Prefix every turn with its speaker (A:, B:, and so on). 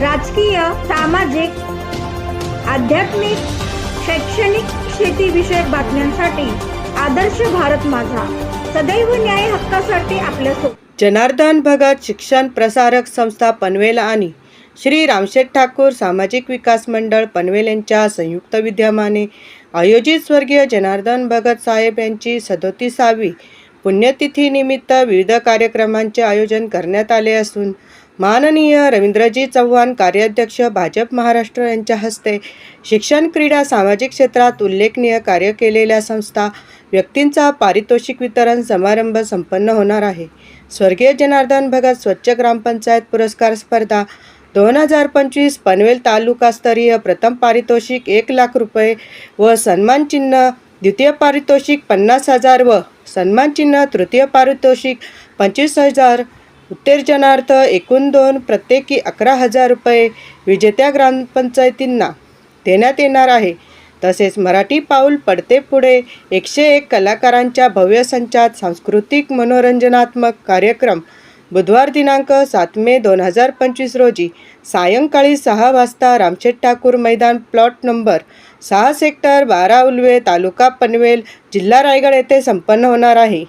A: राजकीय सामाजिक आध्यात्मिक शैक्षणिक शेतीविषयक बातम्यांसाठी आदर्श भारत माझा. सदैव न्याय हक्कासाठी आपल्यासोबत
B: जनार्दन भगत शिक्षण प्रसारक संस्था पनवेल आणि श्री रामशेठ ठाकूर सामाजिक विकास मंडळ पनवेल यांच्या संयुक्त विद्यमाने आयोजित स्वर्गीय जनार्दन भगत साहेब यांची सदोतीसावी पुण्यतिथीनिमित्त विविध कार्यक्रमांचे आयोजन करण्यात आले असून माननीय रवींद्रजी चव्हाण कार्याध्यक्ष भाजप महाराष्ट्र यांच्या हस्ते शिक्षण क्रीडा सामाजिक क्षेत्रात उल्लेखनीय कार्य केलेल्या संस्था व्यक्तींचा पारितोषिक वितरण समारंभ संपन्न होणार आहे. स्वर्गीय जनार्दन भगत स्वच्छ ग्रामपंचायत पुरस्कार स्पर्धा दोन हजार पंचवीस पनवेल तालुकास्तरीय प्रथम पारितोषिक एक लाख रुपये व सन्मानचिन्ह द्वितीय पारितोषिक पन्नास हजार व सन्मानचिन्ह तृतीय पारितोषिक पंचवीस हजार उत्तेजनार्थ एकूण दोन प्रत्येकी अकरा हजार रुपये विजेत्या ग्रामपंचायतींना देण्यात येणार आहे. तसेच मराठी पाऊल पडते पुढे एकशे एक कलाकारांच्या भव्य संचात सांस्कृतिक मनोरंजनात्मक कार्यक्रम. बुधवार दिनांक सात मे दोन हजार पंचवीस रोजी सायंकाळी सहा वाजता रामशेठ ठाकूर मैदान प्लॉट नंबर सहा सेक्टर बारा उलवे तालुका पनवेल जिल्हा रायगड येथे संपन्न होणार आहे.